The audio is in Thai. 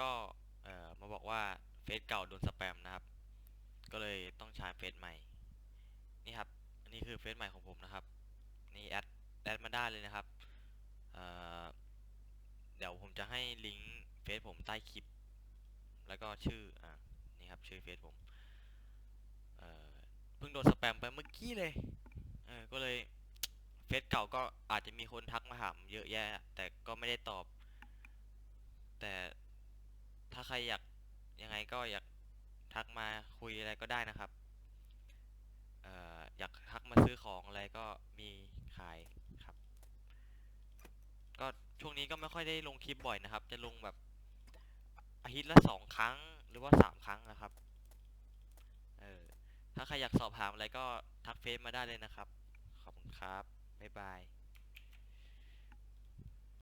ก็เอ่อมาบอกว่าเฟซเก่าโดนสแปมนะครับ ก็เลยต้องใช้เฟซใหม่ นี่ครับ อันนี้คือเฟซใหม่ของผมนะครับ นี่แอดแอดมาได้เลยนะครับเอ่อเดี๋ยวผมจะให้ลิงก์เฟซผมใต้คลิป แล้วก็ชื่อ อ่านี่ครับชื่อเฟซผมเอ่อเพิ่งโดนสแปมไปเมื่อกี้เลยเออก็เลยเฟซเก่าก็อาจจะมีคนทักมาถามเยอะแยะ แต่ก็ไม่ได้ตอบ แต่ถ้าใค รอยากยังไงก็อยากทักมาคุยอะไรก็ได้นะครับเอ่ออยากทักมาซื้อของอะไรก็มีขายครับ ก็ช่วงนี้ก็ไม่ค่อยได้ลงคลิปบ่อยนะครับ จะลงแบบอาทิตย์ละสองครั้งหรือว่าสามครั้งนะครับ เออ ถ้าใครอยากสอบถามอะไรก็ทักเฟซมาได้เลยนะครับ ขอบคุณครับ บ๊ายบาย